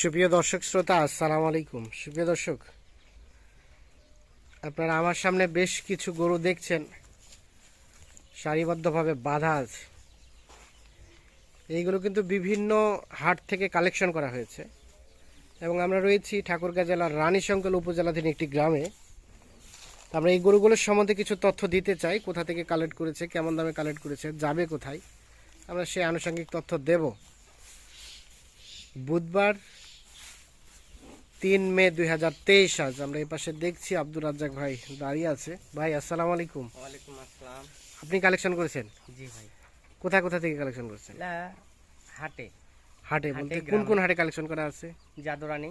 সুপ্রিয় দর্শক শ্রোতা, আসসালামু আলাইকুম। সুপ্রিয় দর্শক, আপনারা আমার সামনে বেশ কিছু গরু দেখছেন। সারিবদ্ধভাবে বাঁধা আছে। এইগুলো কিন্তু বিভিন্ন হাট থেকে কালেকশন করা হয়েছে এবং আমরা রয়েছি ঠাকুরগাঁ জেলার রানীশঙ্কল উপজেলাধীন একটি গ্রামে। আমরা এই গরুগুলোর সম্বন্ধে কিছু তথ্য দিতে চাই, কোথা থেকে কালেক্ট করেছে, কেমন দামে কালেক্ট করেছে, যাবে কোথায়, আমরা সেই আনুষঙ্গিক তথ্য দেব। বুধবার তিন মে দুই হাজার তেইশ আজ আমরা এই পাশে দেখছি আব্দুর রাজ্জাক ভাই দাঁড়িয়ে আছে। ভাই আসসালামু আলাইকুম। ওয়ালাইকুম আসসালাম। আপনি কালেকশন করেছেন? জি ভাই। কোথায় কোথা থেকে কালেকশন করেছেন? হাটে। হাটে বলতে কোন কোন হাটে কালেকশন করা আছে? জাদুরানি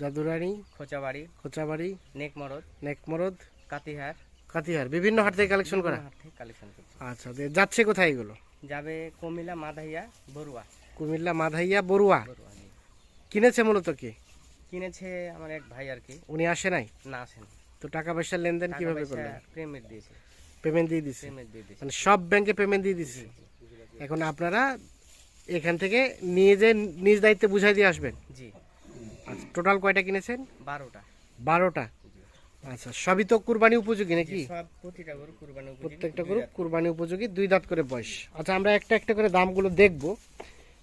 জাদুরানি খোঁচাবাড়ি খোঁচাবাড়ি নেকমরদ নেকমরদ কাতিহার। কাতিহার বিভিন্ন হাট থেকে কালেকশন করা? হাট কালেকশন আচ্ছা যাচ্ছে কোথায় এগুলো? যাবে কমিলা মাধাইয়া বড়ুয়া। কুমিল্লা মাধাইয়া জি। কিনেছে মূলত কি? কিনেছে আমার এক ভাই আর কি। উনি আসে নাই? না আসেন তো টাকা পয়সার লেনদেন কীভাবে করলেন? পেমেন্ট দিয়েছে। পেমেন্ট দিয়ে দিছে? পেমেন্ট দিয়ে দিয়েছে। মানে সব ব্যাংকে পেমেন্ট দিয়ে দিচ্ছে এখন আপনারা এখান থেকে নিয়ে যে নিজ দায়িত্বে বুঝাই দিয়ে আসবেন? জি। আচ্ছা টোটাল কয়টা কিনেছেন? বারোটা। বারোটা? আচ্ছা সবই তো কুরবানি উপযোগী নাকি? সব প্রতিটা গরু কুরবানি উপযোগী। প্রত্যেকটা গরু কুরবানি উপযোগী দুই দাঁত করে বয়স। আচ্ছা আমরা একটা একটা করে দামগুলো দেখব।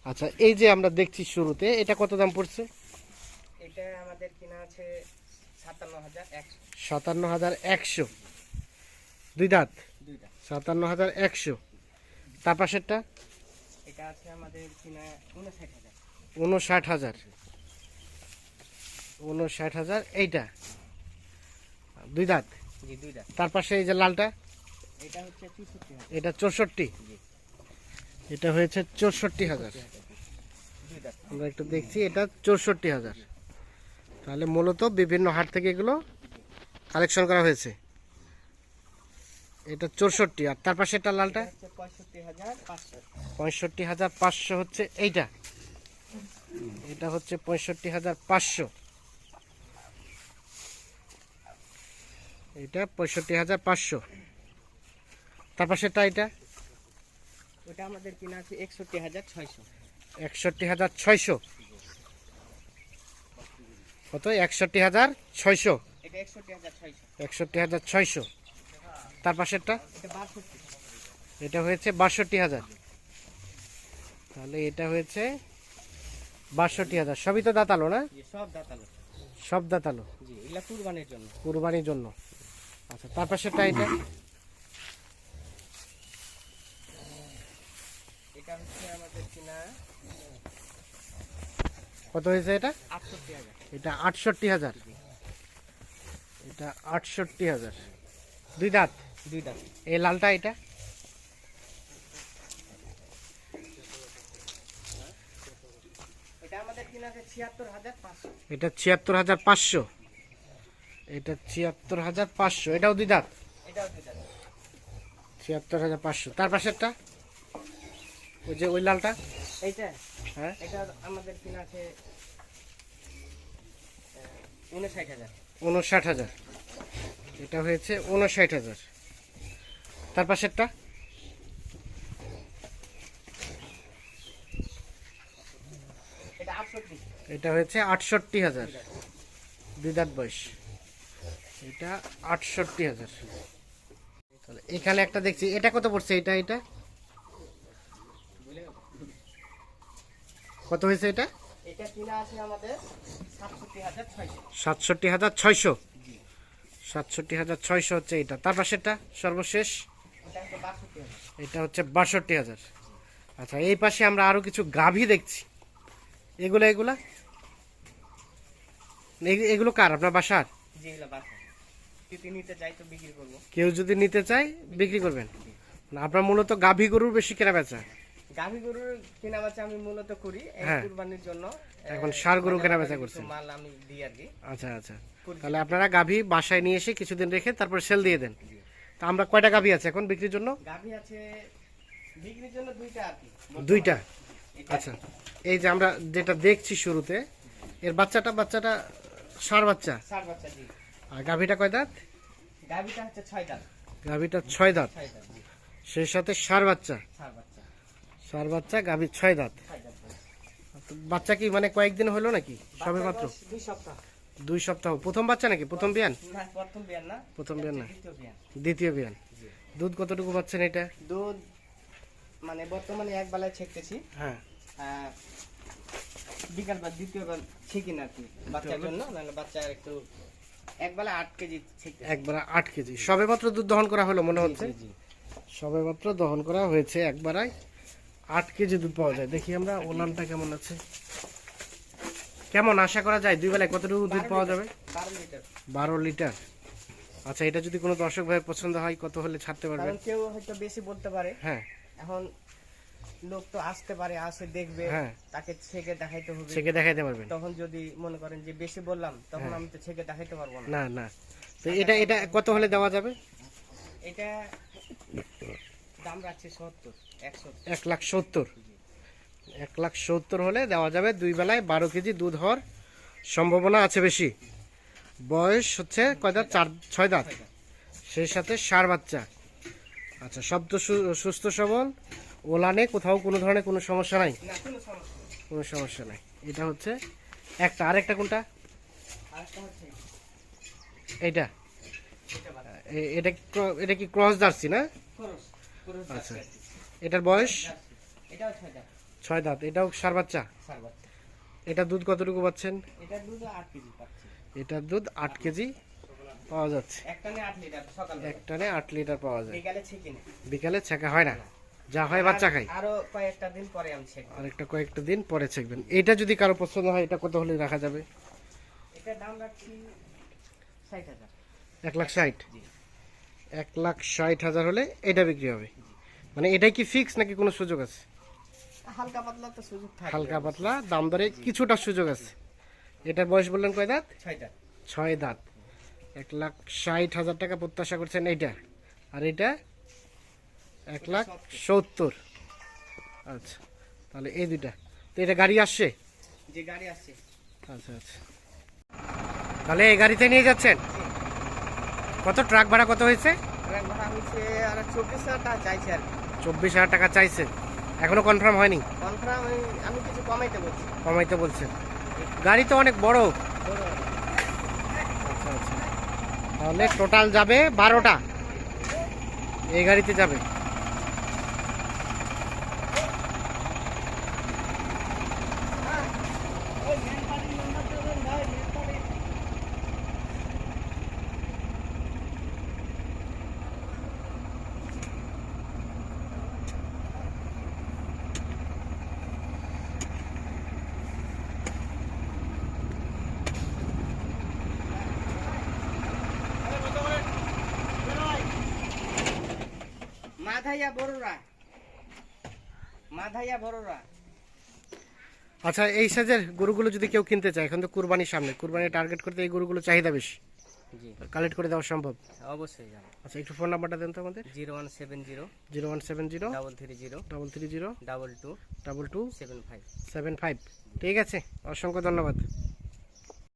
আচ্ছা এই যে আমরা দেখছি শুরুতে এটা কত দাম পড়ছে? এটা আমাদের কিনা আছে সাতান্ন হাজার একশো। দুই দাঁত? সাতান্ন হাজার একশো। তার পাশেরটা? এটা আছে আমাদের কিনা উনষাট হাজার। উনষাট হাজার। উনষাট হাজার এইটা? দুই দাঁত? তার পাশে এই যে লালটা? এটা হচ্ছে এটা চৌষট্টি। এটা হয়েছে চৌষট্টি হাজার। আমরা একটু দেখছি, এটা চৌষট্টি হাজার। তাহলে মূলত বিভিন্ন হাট থেকে এগুলো কালেকশন করা হয়েছে। এটা চৌষট্টি, আর তার পাশে একটা লালটা? পঁয়ষট্টি হাজার পাঁচশো। হচ্ছে এইটা। এটা হচ্ছে পঁয়ষট্টি হাজার পাঁচশো। এটা পঁয়ষট্টি হাজার পাঁচশো। তার পাশেরটা এটা? ওটা আমাদের কিনা আছে একষট্টি হাজার ছয়শো। একষট্টি হাজার ছয়শো। কত? একষট্টি হাজার ছয়শো। একষট্টি হাজার ছয়শো। তার পাশেরটা? এটা হয়েছে বাষট্টি হাজার। তাহলে এটা হয়েছে বাষট্টি হাজার। সবই তো দাঁতালো না? সব দাঁতালো। সব দাঁতালো। কুরবানির জন্য। কুরবানির জন্য। আচ্ছা তার পাশেরটা এটা? এটা হচ্ছে আমাদের কিনা কত হয়েছে এটা? আটষট্টি হাজার। এটা আটষট্টি হাজার। এটা আটষট্টি হাজার। দুই দাঁত? দুই দাঁত। এই লালটা এটা? এটা ছিয়াত্তর হাজার পাঁচশো। এটা ছিয়াত্তর হাজার পাঁচশো। এটা ছিয়াত্তর হাজার পাঁচশো। এটাও দুই দাঁত? এটাও দুই দাঁত। ছিয়াত্তর হাজার পাঁচশো। তার পাশেরটা? ওই যে ওই লালটা? এইটা? হ্যাঁ। এটা আমাদের কিনা আছে উনষাট হাজার। উনষাট হাজার। এটা হয়েছে উনষাট হাজার। তার পাশেরটা? এটা হয়েছে আটষট্টি হাজার। দুই দাঁত বয়স। এটা আটষট্টি হাজার। এখানে একটা দেখছি। এটা কত পড়ছে? এটা এটা? কত হয়েছে এটা? এটা কিনা আছে আমাদের সাতষট্টি হাজার ছয়শো। সাতষট্টি হাজার ছয়শো? হচ্ছে এটা। তার পাশেরটা সর্বশেষ? এটা হচ্ছে বাষট্টি হাজার। আচ্ছা এই পাশে আমরা আরও কিছু গাভী দেখছি। এগুলো এগুলা? এগুলো কার? আপনার বাসার? কেউ যদি নিতে চায় বিক্রি করবেন? আপনার মূলত গাভী গরুর বেশি কেনা বেচা। গাভী গরুর কেনা বেচা আমি মূলত করি এই হ্যাঁ। কুরবানির জন্য। এখন ষাঁড় গরু কেনাবেচা করছেন। মাল আমি দিই আর কি। আচ্ছা আচ্ছা। তাহলে আপনারা গাভী বাসায় নিয়ে এসে কিছুদিন রেখে তারপর সেল দিয়ে দেন। তা আমরা কয়টা গাভী আছে এখন বিক্রির জন্য? গাভী আছে বিক্রির জন্য দুইটা আর কি। দুইটা? আচ্ছা। এই যে আমরা যেটা দেখছি শুরুতে এর বাচ্চাটা বাচ্চাটা ষাঁড় বাচ্চা? ষাট বাচ্চা জি। আর গাভীটা কয় দাঁত? গাভীটা হচ্ছে ছয় দাঁত। গাভীটা ছয় দাঁত। সেই সাথে ষাঁড় বাচ্চা। ষাট বাচ্চা। ষাঁড় বাচ্চা গাভীর ছয় দাঁত। বাচ্চা কি মানে কয়েকদিন হলো নাকি? সবে মাত্র? দুই সপ্তাহ। দুই সপ্তাহ। প্রথম বাচ্চা নাকি? প্রথম বিয়ান? প্রথম বিয়ান না। প্রথম বিয়ান না? দ্বিতীয় বিয়ান। দুধ কতটুকু পাচ্ছেন এটা? দুধ মানে বর্তমানে এক বেলায় ছেঁকতেছি। হ্যাঁ। আহ, বিকালবার দ্বিতীয়বার ছেঁকি না কি বাচ্চার জন্য। নাহলে বাচ্চা একটু এক বেলা আট কেজি একবার আট কেজি। সবে মাত্র দুধ দহন করা হলো মনে হচ্ছে? সবে মাত্র দহন করা হয়েছে একবারাই আট কেজি দুধ পাওয়া যায়। দেখি আমরা ওলানটা কেমন আছে? কেমন? আশা করা যায় দুই বেলায় কতটুকু দুধ পাওয়া যাবে? বারো লিটার। আচ্ছা এটা যদি কোনো দর্শক ভাইয়ের পছন্দ হয় কত হলে ছাড়তে পারবেন কারণ কেউ হয়তো বেশি বলতে পারে। হ্যাঁ। এখন লোক তো আসতে পারে আসে দেখবে। হ্যাঁ। তাকে ছেঁকে দেখাইতে হবে। সেকে দেখাইতে পারবেন। তখন যদি মনে করেন যে বেশি বললাম তখন হ্যাঁ। আমি তো ছেঁকে দেখাইতে পারব না। না না। তো এটা এটা কত হলে দেওয়া যাবে? এটা দাম রাখছে সত্তর একশো। এক লাখ সত্তর। এক লাখ সত্তর হলে দেওয়া যাবে দুই বেলায় বারো কেজি দুধ হওয়ার সম্ভাবনা আছে বেশি। বয়স হচ্ছে কয় দাঁত? চার ছয় দাঁত। সেই সাথে সার বাচ্চা। আচ্ছা সব তো সু- সুস্থ সবল। ওলানে কোথাও কোনো ধরনের কোনো সমস্যা নাই? কোনো সমস্যা নেই। এটা হচ্ছে একটা। আরেকটা কোনটা? এইটা এটা। এটা। এটা কি ক্রস জার্সি না? আচ্ছা। এটার বয়স? এটাও ছয় দাঁত। এটাও সার বাচ্চা? সার বাচ্চা। এটা দুধ কতটুকু পাচ্ছেন? এটা দুধ আট কেজি পাচ্ছি। এটার দুধ আট কেজি পাওয়া যাচ্ছে। একটানে আট লিটার সকাল একটানে আট লিটার পাওয়া যায়। বিকালে ছেঁকে নেই বিকালে ছেঁকা হয় না? যা হয় বাচ্চা খায়। আরও কয়েকটা দিন পরে আমি ছেঁকবো। আর একটা কয়েকটা দিন পরে ছেঁকবেন। এটা যদি কারও পছন্দ হয় এটা কত হলে রাখা যাবে? দাম রাখছি এক লাখ ষাট? জি। এক লাখ ষাট হাজার হলে এটা বিক্রি হবে। মানে এটাই কি ফিক্স নাকি কোনো সুযোগ আছে? হালকা পাতলা তো সুযোগ থাকে হালকা পাতলা দাম দরে কিছুটা সুযোগ আছে। এটার বয়স বললেন কয় দাঁত? ছয় দাঁত। এক লাখ ষাট হাজার টাকা প্রত্যাশা করছেন এইটা। আর এটা এক লাখ সত্তর। আচ্ছা তাহলে এই দুইটা। তো এটা গাড়ি আসছে? যে গাড়ি আসছে। আচ্ছা আচ্ছা। তাহলে এই গাড়িতে নিয়ে যাচ্ছেন? কত ট্রাক ভাড়া কত হয়েছে? ট্রাক ভাড়া আর চব্বিশ হাজার টাকা চাইছে আর চব্বিশ হাজার টাকা চাইছে। এখনও কনফার্ম হয়নি? কনফার্ম আমি কিছু কমাইতে বলছি। কমাইতে বলছে। গাড়ি তো অনেক বড়। বড় আচ্ছা আচ্ছা। তাহলে টোটাল যাবে বারোটা। এই গাড়িতে যাবে। মাধাইয়া বড়রা। মাধাইয়া বড়রা। আচ্ছা এই সাইজের গরুগুলো যদি কেউ কিনতে চায় এখন তো কুরবানির সামনে কুরবানি টার্গেট করতে এই গরুগুলো চাহিদা বেশি। জি। কালেক্ট করে দেওয়া সম্ভব? অবশ্যই আচ্ছা একটু ফোন নাম্বারটা দেন তো আমাদের। Zero one seven zero zero one seven zero double three zero double three zero double two double two seven five. Seven five. ঠিক আছে অসংখ্য ধন্যবাদ।